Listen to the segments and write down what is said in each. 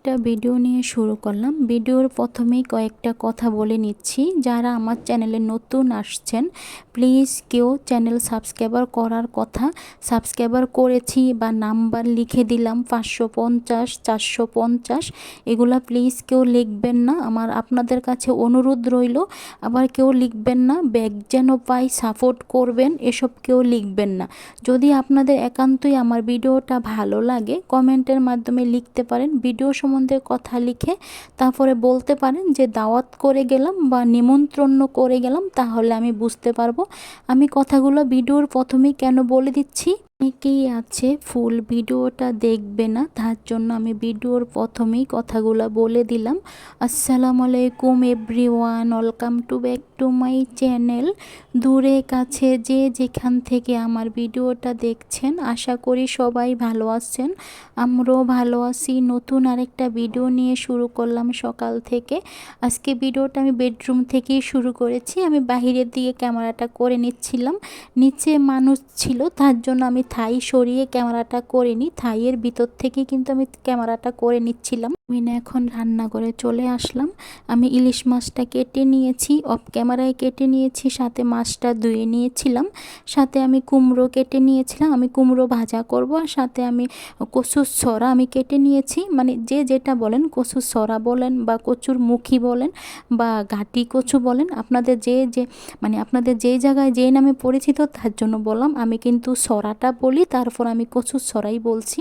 একটা ভিডিও নিয়ে শুরু করলাম। ভিডিওর প্রথমেই কয়েকটা কথা বলে নিচ্ছি। যারা আমার চ্যানেলে নতুন আসছেন প্লিজ কেউ চ্যানেল সাবস্ক্রাইবার করার কথা সাবস্ক্রাইবার করেছি বা নাম্বার লিখে দিলাম পাঁচশো পঞ্চাশ, চারশো পঞ্চাশ, এগুলা প্লিজ কেউ লিখবেন না। আমার আপনাদের কাছে অনুরোধ রইল, আবার কেউ লিখবেন না। ব্যাগ যেন পাই সাপোর্ট করবেন, এসব কেউ লিখবেন না। যদি আপনাদের একান্তই আমার ভিডিওটা ভালো লাগে কমেন্টের মাধ্যমে লিখতে পারেন। ভিডিও সম্বন্ধে কথা লিখে তারপরে বলতে পারেন যে, দাওয়াত করে গেলাম বা নিমন্ত্রণ করে গেলাম, তাহলে আমি বুঝতে পারব। আমি কথাগুলো ভিডিওর প্রথমেই কেন বলে দিচ্ছি? অনেকেই আছে ফুল ভিডিওটা দেখবে না, তার জন্য আমি ভিডিওর প্রথমেই কথাগুলো বলে দিলাম। আসসালামু আলাইকুম everyone, welcome to back to my channel. দূরে কাছে যে যেখান থেকে আমার ভিডিওটা দেখছেন, আশা করি সবাই ভালো আছেন। আমরাও ভালো আছি। নতুন আরেকটা ভিডিও নিয়ে শুরু করলাম সকাল থেকে। আজকে ভিডিওটা আমি বেডরুম থেকেই শুরু করেছি। আমি বাহিরের দিকে ক্যামেরাটা করে নিচ্ছিলাম। নিচে মানুষ ছিল, তার জন্য আমি থাই সরিয়ে ক্যামেরাটা করে নিই থাইয়ের ভিতর থেকে কিন্তু আমি ক্যামেরাটা করে নিচ্ছিলাম। আমি না এখন রান্না করে চলে আসলাম। আমি ইলিশ মাছটা কেটে নিয়েছি, অফ ক্যামেরায় কেটে নিয়েছি, সাথে মাছটা ধুয়ে নিয়েছিলাম। সাথে আমি কুমড়ো কেটে নিয়েছিলাম। আমি কুমড়ো ভাজা করব আর সাথে আমি কচুর সরা আমি কেটে নিয়েছি। মানে যে যেটা বলেন, কচুর সরা বলেন বা কচুর মুখী বলেন বা ঘাটি কচু বলেন, আপনাদের যে যে মানে আপনাদের যেই জায়গায় যেই নামে পরিচিত, তার জন্য বললাম, আমি কিন্তু সরাটা বলি, তারপর আমি কচুর ছড়াই বলছি।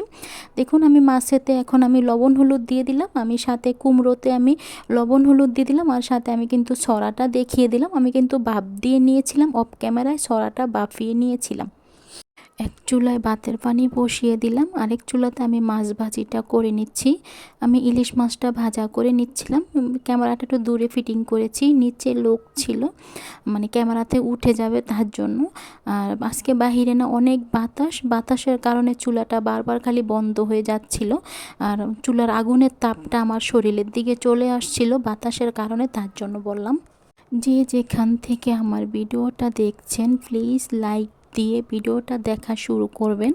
দেখুন, আমি মাছেতে এখন আমি লবণ হলুদ দিয়ে দিলাম, আমি সাথে কুমড়োতে আমি লবণ হলুদ দিয়ে দিলাম, আর সাথে আমি কিন্তু ছড়াটা দেখিয়ে দিলাম। আমি কিন্তু ভাপ দিয়ে নিয়েছিলাম, অফ ক্যামেরায় ছড়াটা বাফিয়ে নিয়েছিলাম। এক চুলায় ভাতের পানি বসিয়ে দিলাম। আরেক চুলাতে আমি মাছ ভাজিটা করে নিচ্ছি। আমি ইলিশ মাছটা ভাজা করে নিচ্ছিলাম। ক্যামেরাটা একটু দূরে ফিটিং করেছি, নিচে লোক ছিল। মানে ক্যামেরাতে উঠে যাবে তার জন্য। আর আজকে বাহিরে না অনেক বাতাস। বাতাসের কারণে চুলাটা বারবার খালি বন্ধ হয়ে যাচ্ছিল। আর চুলার আগুনের তাপটা আমার শরীরের দিকে চলে আসছিল বাতাসের কারণে তার জন্য বললাম। যে যেখান থেকে আমার ভিডিওটা দেখছেন প্লিজ লাইক দিয়ে ভিডিওটা দেখা শুরু করবেন।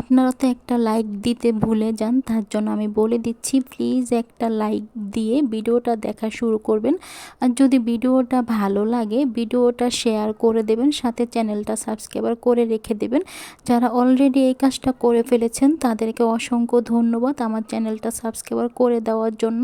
আপনারা তো একটা লাইক দিতে ভুলে যান, তার জন্য আমি বলে দিচ্ছি প্লিজ একটা লাইক দিয়ে ভিডিওটা দেখা শুরু করবেন। আর যদি ভিডিওটা ভালো লাগে, ভিডিওটা শেয়ার করে দেবেন, সাথে চ্যানেলটা সাবস্ক্রাইবার করে রেখে দেবেন। যারা অলরেডি এই কাজটা করে ফেলেছেন, তাদেরকে অসংখ্য ধন্যবাদ আমার চ্যানেলটা সাবস্ক্রাইবার করে দেওয়ার জন্য,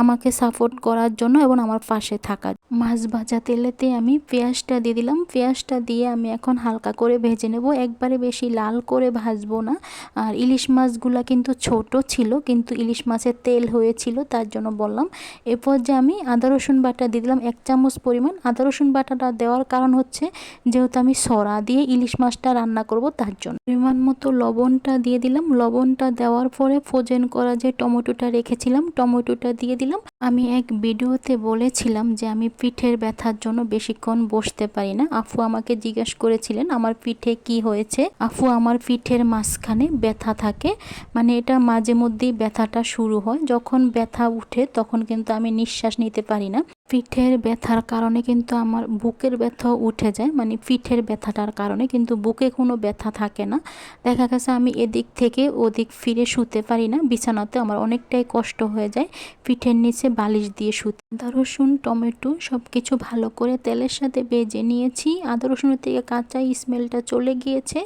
আমাকে সাপোর্ট করার জন্য এবং আমার পাশে থাকার মাছ ভাজা তেলেতে আমি পেঁয়াজটা দিয়ে দিলাম। পেঁয়াজটা দিয়ে আমি এখন হালকা করে ভেজে নেব। একবারে বেশি লাল করে ভাজবো না। আর ইলিশ মাছগুলো কিন্তু ছোট ছিল, কিন্তু ইলিশ মাছের তেল হয়েছিল, তার জন্য বললাম। এরপর যে আমি আদা, রসুন বাটা দিয়ে দিলাম এক চামচ পরিমাণ। আদা, রসুন বাটাটা দেওয়ার কারণ হচ্ছে, যেহেতু আমি সরা দিয়ে ইলিশ মাছটা রান্না করব, তার জন্য। পরিমাণ মতো লবণটা দিয়ে দিলাম। লবণটা দেওয়ার পরে ফোজেন করা যে টমেটোটা রেখেছিলাম, টমেটোটা দিয়ে দিলাম। আমি এক ভিডিওতে বলেছিলাম যে আমি পিঠের ব্যথার জন্য বেশিক্ষণ বসতে পারি না। আফু আমাকে জিজ্ঞেস করেছিলেন, আমার পিঠে কি হয়েছে? আফু, আমার পিঠের মাঝখানে ব্যথা থাকে। মানে এটা মাঝে মধ্যেই ব্যথাটা শুরু হয়। যখন ব্যথা উঠে তখন কিন্তু আমি নিঃশ্বাস নিতে পারি না। পিঠের ব্যথার কারণে কিন্তু আমার বুকের ব্যথাও উঠে যায় মানে পিঠের ব্যথাটার কারণে কিন্তু বুকে কোনো ব্যথা থাকে না। দেখা গেছে আমি এদিক থেকে ওদিক ফিরে শুতে পারি না, বিছানাতে আমার অনেকটাই কষ্ট হয়ে যায়, পিঠের নিচে বালিশ দিয়ে শুতে আদা, রসুন, টমেটো সব কিছু ভালো করে তেলের সাথে বেজে নিয়েছি। আদা, রসুনের থেকে কাঁচা স্মেলটা চলে গিয়েছে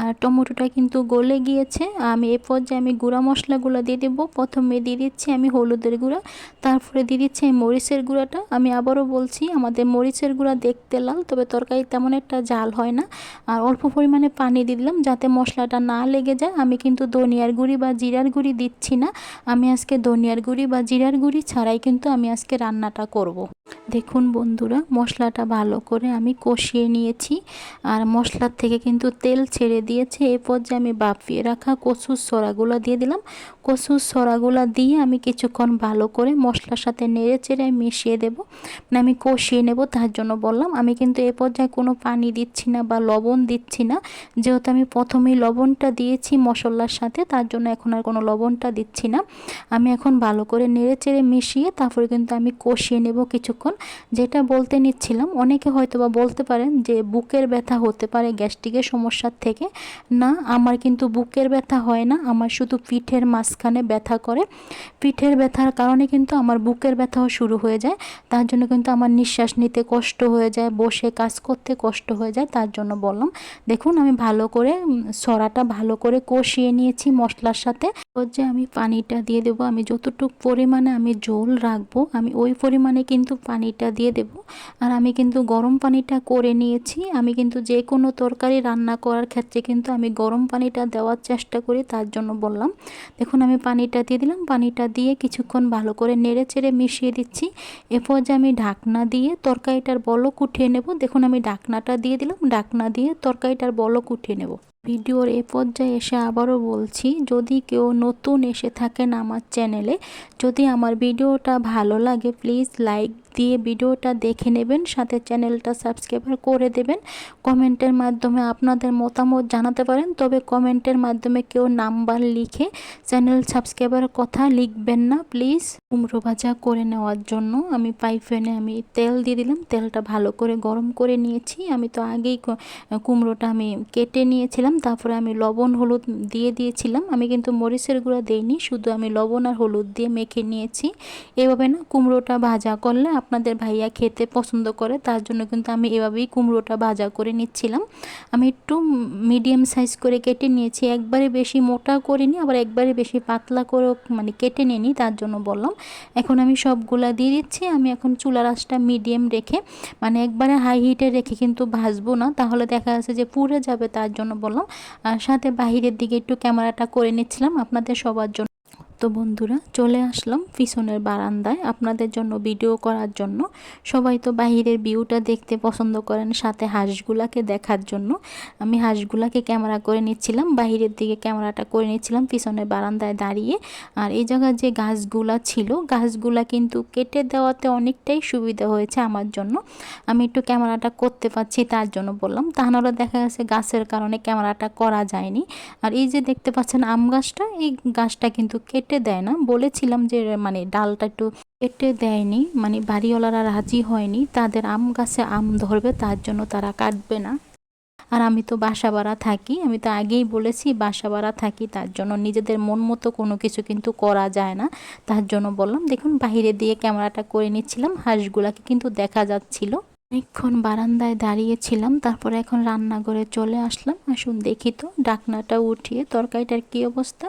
আর টমেটোটা কিন্তু গলে গিয়েছে। আমি এ পর্যায়ে আমি গুঁড়া মশলাগুলো দিয়ে দেবো। প্রথমে দিয়ে দিচ্ছি আমি হলুদের গুঁড়া, তারপরে দিয়ে দিচ্ছি মরিচের গুঁড়াটা। আমি আবারও বলছি, আমাদের মরিচের গুঁড়া দেখতে লাল, তবে তরকারি তেমন একটা জাল হয় না। আর অল্প পরিমাণে পানি দিয়ে দিলাম যাতে মশলাটা না লেগে যায়। আমি কিন্তু ধনিয়ার গুঁড়ি বা জিরার গুঁড়ি দিচ্ছি না। আমি আজকে ধনিয়ার গুঁড়ি বা জিরার গুঁড়ি ছাড়াই কিন্তু আমি আজকে রান্নাটা করব। দেখুন বন্ধুরা, মশলাটা ভালো করে আমি কষিয়ে নিয়েছি। আর মশলার থেকে কিন্তু তেল ছেড়ে দিয়েছে। এ পর্যায়ে আমি বাপিয়ে রাখা কচুর সরাগুলো দিয়ে দিলাম। কচুর সরাগুলো দিয়ে আমি কিছুক্ষণ ভালো করে মশলার সাথে নেড়ে চেড়ে মিশিয়ে দেব। মানে আমি কষিয়ে নেব, তার জন্য বললাম। আমি কিন্তু এ পর্যায়ে কোনো পানি দিচ্ছি না বা লবণ দিচ্ছি না। যেহেতু আমি প্রথমেই লবণটা দিয়েছি মশলার সাথে, তার জন্য এখন আর কোনো লবণটা দিচ্ছি না। আমি এখন ভালো করে নেড়ে চেড়ে মিশিয়ে তারপরে কিন্তু আমি কষিয়ে নেব কিছুক্ষণ। যেটা বলতে নিচ্ছিলাম, অনেকে হয়তো বা বলতে পারেন যে বুকের ব্যথা হতে পারে গ্যাস্ট্রিকের সমস্যার থেকে। না, আমার কিন্তু বুকের ব্যথা হয় না, আমার শুধু পিঠের মাঝখানে ব্যথা করে। পিঠের ব্যথার কারণে কিন্তু আমার বুকের ব্যথাও শুরু হয়ে যায়। তার জন্য কিন্তু আমার নিঃশ্বাস নিতে কষ্ট হয়ে যায়, বসে কাজ করতে কষ্ট হয়ে যায়, তার জন্য বললাম। দেখুন, আমি ভালো করে সরাটা ভালো করে কষিয়ে নিয়েছি মশলার সাথে। যে আমি পানিটা দিয়ে দেবো, আমি যতটুকু পরিমাণে আমি ঝোল রাখব, আমি ওই পরিমাণে কিন্তু পানিটা দিয়ে দেব। আর আমি কিন্তু গরম পানিটা করে নিয়েছি। আমি কিন্তু যে কোনো তরকারি রান্না করার ক্ষেত্রে কিন্তু আমি গরম পানিটা দেওয়ার চেষ্টা করি, তার জন্য বললাম। দেখুন, আমি পানিটা দিয়ে দিলাম। পানিটা দিয়ে কিছুক্ষণ ভালো করে নেড়ে চেড়ে মিশিয়ে দিচ্ছি। এরপর যে আমি ঢাকনা দিয়ে তরকারিটার বলক উঠিয়ে নেব। দেখুন, আমি ঢাকনাটা দিয়ে দিলাম। ঢাকনা দিয়ে তরকারিটার বলক উঠিয়ে নেব। ভিডিওর এ পর্যায়ে এসে আবারও বলছি, যদি কেউ নতুন এসে থাকেন আমার চ্যানেলে, যদি আমার ভিডিওটা ভালো লাগে প্লিজ লাইক দিয়ে ভিডিওটা দেখে নেবেন, সাথে চ্যানেলটা সাবস্ক্রাইব করে দেবেন। কমেন্টের মাধ্যমে আপনাদের মতামত জানাতে পারেন, তবে কমেন্টের মাধ্যমে কেউ নাম্বার লিখে চ্যানেল সাবস্ক্রাইবার কথা লিখবেন না। প্লিজ কুমড়ো ভাজা করে নেওয়ার জন্য আমি পাইফেনে আমি তেল দিয়ে দিলাম, তেলটা ভালো করে গরম করে নিয়েছি। আমি তো আগেই কুমড়োটা আমি কেটে নিয়েছিলাম, তারপরে আমি লবণ, হলুদ দিয়ে দিয়েছিলাম। আমি কিন্তু মরিচের গুঁড়া দিইনি, শুধু আমি লবণ আর হলুদ দিয়ে মেখে নিয়েছি। এভাবে না কুমড়োটা ভাজা করলে আপনাদের ভাইয়া খেতে পছন্দ করে, তার জন্য কিন্তু আমি এভাবেই কুমড়োটা ভাজা করে নিচ্ছিলাম। আমি একটু মিডিয়াম সাইজ করে কেটে নিয়েছি, একবারে বেশি মোটা করিনি, আবার একবারে বেশি পাতলা করে মানে কেটে নিইনি, তার জন্য বললাম। এখন আমি সবগুলা দিয়ে দিচ্ছি, আমি এখন চুলার আঁচটা মিডিয়াম রেখে মানে একবারে হাই হিটে রেখে কিন্তু ভাজবো না, তাহলে দেখা যাচ্ছে যে পুড়ে যাবে, তার জন্য বললাম। আর সাথে বাহিরের দিকে একটু ক্যামেরাটা করে নিচ্ছিলাম, আপনাদের সবার জন্য। তো বন্ধুরা, চলে আসলাম পিছনের বারান্দায় আপনাদের জন্য ভিডিও করার জন্য। সবাই তো বাহিরের ভিউটা দেখতে পছন্দ করেন সাথে হাঁসগুলাকে দেখার জন্য। আমি হাঁসগুলাকে ক্যামেরা করে নিচ্ছিলাম, বাহিরের দিকে ক্যামেরাটা করে নিচ্ছিলাম পিছনের বারান্দায় দাঁড়িয়ে। আর এই জায়গায় যে গাছগুলা ছিল, গাছগুলা কিন্তু কেটে দেওয়াতে অনেকটাই সুবিধা হয়েছে আমার জন্য। আমি একটু ক্যামেরাটা করতে পারছি তার জন্য বললাম। তাহলে দেখা গেছে গাছের কারণে ক্যামেরাটা করা যায়নি। আর এই যে দেখতে পাচ্ছেন আম গাছটা, এই গাছটা কিন্তু কেটে কেটে দেয় না। বলেছিলাম যে মানে ডালটা একটু কেটে দেয়নি মানে বাড়িওয়ালারা রাজি হয়নি। তাদের আম গাছে আম ধরবে, তার জন্য তারা কাটবে না। আর আমি তো বাসা ভাড়া থাকি, আমি তো আগেই বলেছি বাসা ভাড়া থাকি, তার জন্য নিজেদের মন মতো কোনো কিছু কিন্তু করা যায় না। তার জন্য বললাম, দেখুন বাহিরে দিয়ে ক্যামেরাটা করে নিচ্ছিলাম, হাঁসগুলাকে কিন্তু দেখা যাচ্ছিল। অনেকক্ষণ বারান্দায় দাঁড়িয়েছিলাম, তারপরে এখন রান্নাঘরে চলে আসলাম। আসুন দেখি তো, ডাকনাটা উঠিয়ে তরকারিটার কী অবস্থা?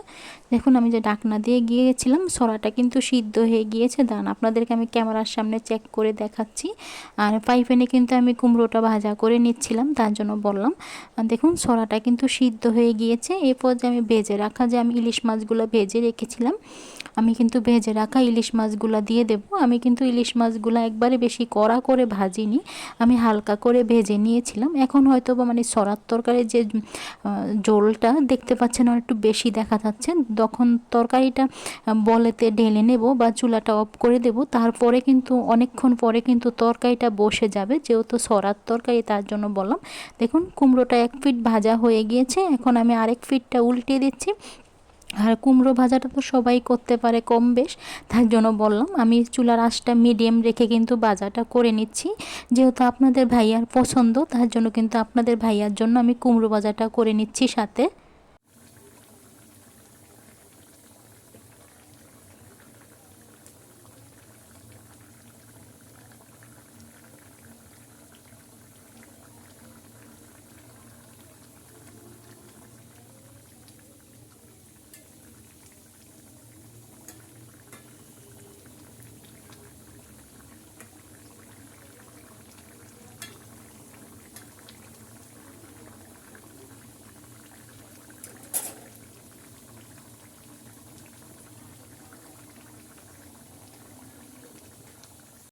দেখুন, আমি যে ডাকনা দিয়ে গিয়েছিলাম, সরাটা কিন্তু সিদ্ধ হয়ে গিয়েছে। দান আপনাদেরকে আমি ক্যামেরার সামনে চেক করে দেখাচ্ছি। আর পাইপেনে কিন্তু আমি কুমড়োটা ভাজা করে নিচ্ছিলাম, তার জন্য বললাম। দেখুন, সরাটা কিন্তু সিদ্ধ হয়ে গিয়েছে। এরপর যে আমি ভেজে রাখা যে আমি ইলিশ মাছগুলো ভেজে রেখেছিলাম আমি কিন্তু ভেজে রাখা ইলিশ মাছগুলো দিয়ে দেব। আমি কিন্তু ইলিশ মাছগুলো একবারে বেশি কড়া করে ভাজিনি। আমি হালকা করে ভেজে নিয়েছিলাম। এখন হয়তো বা মানে সরার তরকারির যে জোলটা দেখতে পাচ্ছেন আর একটু বেশি দেখা যাচ্ছে। তখন তরকারিটা বলেতে ঢেলে নেব বা চুলাটা অফ করে দেব। তারপরে কিন্তু অনেকক্ষণ পরে কিন্তু তরকারিটা বসে যাবে। যেহেতু সরার তরকারি তার জন্য বললাম। দেখুন, কুমড়োটা এক ফিট ভাজা হয়ে গিয়েছে। এখন আমি আরেক ফিটটা উল্টে দিচ্ছি। আর কুমড়ো ভাজাটা তো সবাই করতে পারে কম বেশ। তার জন্য বললাম, আমি চুলার আঁচটা মিডিয়াম রেখে কিন্তু ভাজাটা করে নিচ্ছি। যেহেতু আপনাদের ভাইয়ার পছন্দ, তার জন্য কিন্তু আপনাদের ভাইয়ার জন্য আমি কুমড়ো ভাজাটা করে নিচ্ছি সাথে।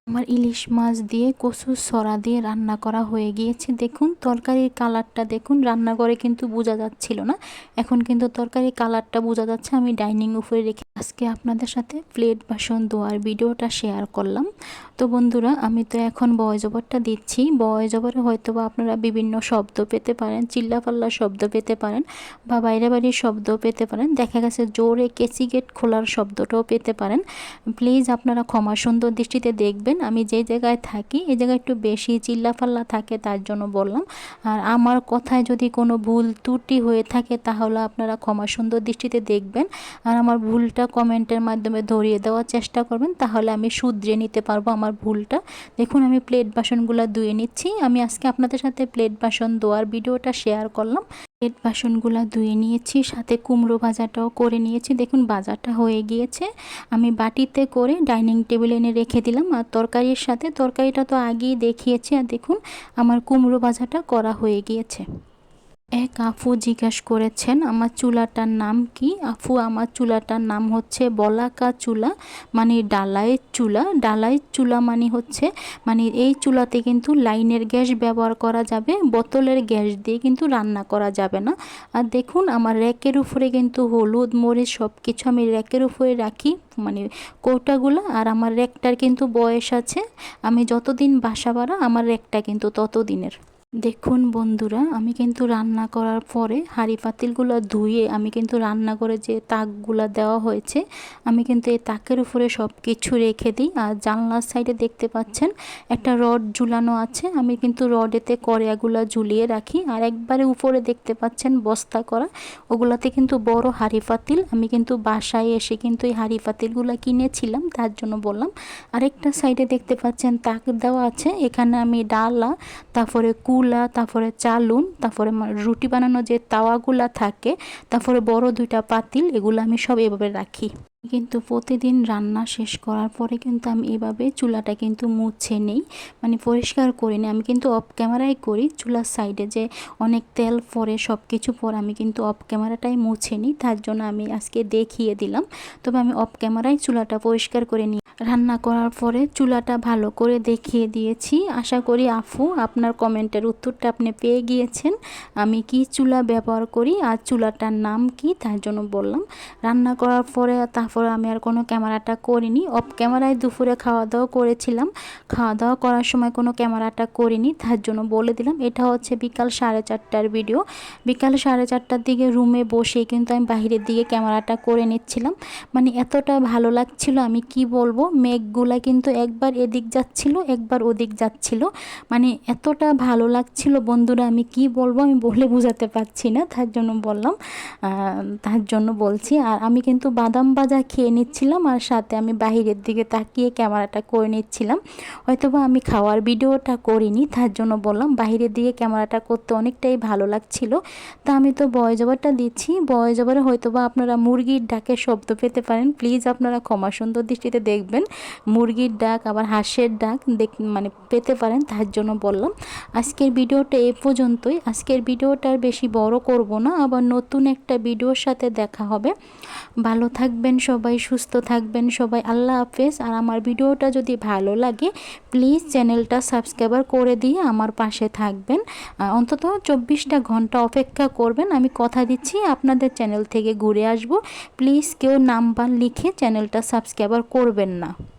আমার ইলিশ মাছ দিয়ে, কচুর সরা দিয়ে রান্না করা হয়ে গিয়েছে। দেখুন, তরকারির কালারটা দেখুন, রান্নাঘরে কিন্তু বোঝা যাচ্ছিল না। এখন কিন্তু তরকারির কালারটা বোঝা যাচ্ছে। আমি ডাইনিং উপরে রেখে আজকে আপনাদের সাথে প্লেট বাসন ধোয়ার ভিডিওটা শেয়ার করলাম। তো বন্ধুরা, আমি তো এখন বয় জবরটা দিচ্ছি। বয় জবরে হয়তো বা আপনারা বিভিন্ন শব্দ পেতে পারেন চিল্লাপাল্লা শব্দ পেতে পারেন বা বাইরে বাড়ির শব্দ পেতে পারেন। দেখা গেছে জোরে কেসি গেট খোলার শব্দটাও পেতে পারেন। প্লিজ আপনারা ক্ষমা সুন্দর দৃষ্টিতে দেখবেন। আমি যে জায়গায় থাকি এই জায়গায় একটু বেশি চিল্লাপাল্লা থাকে তার জন্য বললাম। আর আমার কথায় যদি কোনো ভুল ত্রুটি হয়ে থাকে, তাহলে আপনারা ক্ষমা সুন্দর দৃষ্টিতে দেখবেন। আর আমার ভুলটা কমেন্টের মাধ্যমে ধরিয়ে দেওয়ার চেষ্টা করবেন, তাহলে আমি শুধরে নিতে পারব আমার ভুলটা। দেখুন, আমি প্লেট বাসনগুলো ধুয়ে নিচ্ছি। আমি আজকে আপনাদের সাথে প্লেট বাসন ধোয়ার ভিডিওটা শেয়ার করলাম। প্লেট বাসনগুলো ধুয়ে নিয়েছি, সাথে কুমড়ো ভাজাটাও করে নিয়েছি। দেখুন বাজারটা হয়ে গিয়েছে। আমি বাটিতে করে ডাইনিং টেবিলে এনে রেখে দিলাম। আর তরকারির সাথে, তরকারিটা তো আগেই দেখিয়েছি। আর দেখুন, আমার কুমড়ো ভাজাটা করা হয়ে গিয়েছে। এক আফু জিজ্ঞাস করেছেন, আমার চুলাটার নাম কি? আফু, আমার চুলাটার নাম হচ্ছে বলাকা চুলা মানে ডালাইয়ের চুলা। ডালাইয়ের চুলা মানে হচ্ছে মানে এই চুলাতে কিন্তু লাইনের গ্যাস ব্যবহার করা যাবে, বোতলের গ্যাস দিয়ে কিন্তু রান্না করা যাবে না। আর দেখুন, আমার র্যাকের উপরে কিন্তু হলুদ, মরিচ সব কিছু আমি র্যাকের উপরে রাখি মানে কৌটাগুলো, আর আমার র্যাকটার কিন্তু বয়স আছে। আমি যতদিন বাসা বাড়া আমার র্যাকটা কিন্তু ততদিনের। দেখুন বন্ধুরা, আমি কিন্তু রান্না করার পরে হাঁড়ি পাতিলগুলো ধুয়ে আমি কিন্তু রান্না করে যে তাকগুলো দেওয়া হয়েছে, আমি কিন্তু এই তাকের উপরে সব কিছু রেখে দিই। আর জানলার সাইডে দেখতে পাচ্ছেন, একটা রড ঝুলানো আছে, আমি কিন্তু রডেতে কড়াগুলো ঝুলিয়ে রাখি। আর একবারে উপরে দেখতে পাচ্ছেন বস্তা করা, ওগুলাতে কিন্তু বড় হাঁড়ি পাতিল। আমি কিন্তু বাসায় এসে কিন্তু এই হাঁড়ি পাতিলগুলো কিনেছিলাম, তার জন্য বললাম। আরেকটা সাইডে দেখতে পাচ্ছেন তাক দেওয়া আছে, এখানে আমি ডালা, তারপরে কু তুলা তারপরে চালুন, তারপরে রুটি বানানো যে তাওয়াগুলা থাকে, তারপরে বড় দুইটা পাতিল, এগুলো আমি সব এভাবে রাখি। কিন্তু প্রতিদিন রান্না শেষ করার পরে কিন্তু আমি এভাবে চুলাটা কিন্তু মুছে নেই মানে পরিষ্কার করি না আমি কিন্তু অফ ক্যামেরাই করি, চুলার সাইডে যে অনেক তেল পরে সব কিছু পরে আমি কিন্তু অফ ক্যামেরাটাই মুছে নিই। তার জন্য আমি আজকে দেখিয়ে দিলাম। তবে আমি অফ ক্যামেরাই চুলাটা পরিষ্কার করে নিই রান্না করার পরে চুলাটা ভালো করে দেখিয়ে দিয়েছি। আশা করি আফু, আপনার কমেন্টের উত্তরটা আপনি পেয়ে গিয়েছেন। আমি কি চুলা ব্যবহার করি আর চুলাটার নাম কি তার জন্য বললাম। রান্না করার পরে তারপরে আমি আর কোনো ক্যামেরাটা করিনি। অফ ক্যামেরায় দুপুরে খাওয়া দাওয়া করেছিলাম। খাওয়া দাওয়া করার সময় কোনো ক্যামেরাটা করিনি, তার জন্য বলে দিলাম। এটা হচ্ছে বিকাল সাড়ে চারটার ভিডিও বিকাল সাড়ে চারটার দিকে রুমে বসে কিন্তু আমি বাহিরের দিকে ক্যামেরাটা করে নিচ্ছিলাম। মানে এতটা ভালো লাগছিল, আমি কি বলব? মেঘগুলা কিন্তু একবার এদিক যাচ্ছিল, একবার ওদিক যাচ্ছিল। মানে এতটা ভালো লাগছিল বন্ধুরা, আমি কি বলব আমি বলে বোঝাতে পারছি না, তার জন্য বললাম। তার জন্য বলছি। আর আমি কিন্তু বাদাম বাজা খেয়ে নিচ্ছিলাম আর সাথে আমি বাহিরের দিকে তাকিয়ে ক্যামেরাটা করে নিচ্ছিলাম। হয়তোবা আমি খাওয়ার ভিডিওটা করিনি, তার জন্য বললাম বাহিরের দিকে ক্যামেরাটা করতে অনেকটাই ভালো লাগছিল। তা আমি তো বয় জবারটা দিচ্ছি, বয় জবারে হয়তোবা আপনারা মুরগির ডাকে শব্দ পেতে পারেন। প্লিজ আপনারা ক্ষমা সুন্দর দৃষ্টিতে দেখবেন। মুরগির ডাক, আবার হাঁসের ডাক দেখ মানে পেতে পারেন, তার জন্য বললাম। আজকের ভিডিওটা এ পর্যন্তই। আজকের ভিডিওটার বেশি বড় করব না, আবার নতুন একটা ভিডিওর সাথে দেখা হবে। ভালো থাকবেন সবাই, সুস্থ থাকবেন সবাই, আল্লাহ হাফেজ। আর আমার ভিডিওটা যদি ভালো লাগে, প্লিজ চ্যানেলটা সাবস্ক্রাইবার করে দিয়ে আমার পাশে থাকবেন। অন্তত চব্বিশটা ঘণ্টা অপেক্ষা করবেন। আমি কথা দিচ্ছি, আপনাদের চ্যানেল থেকে ঘুরে আসব। প্লিজ কেউ নাম্বার লিখে চ্যানেলটা সাবস্ক্রাইবার করবেন না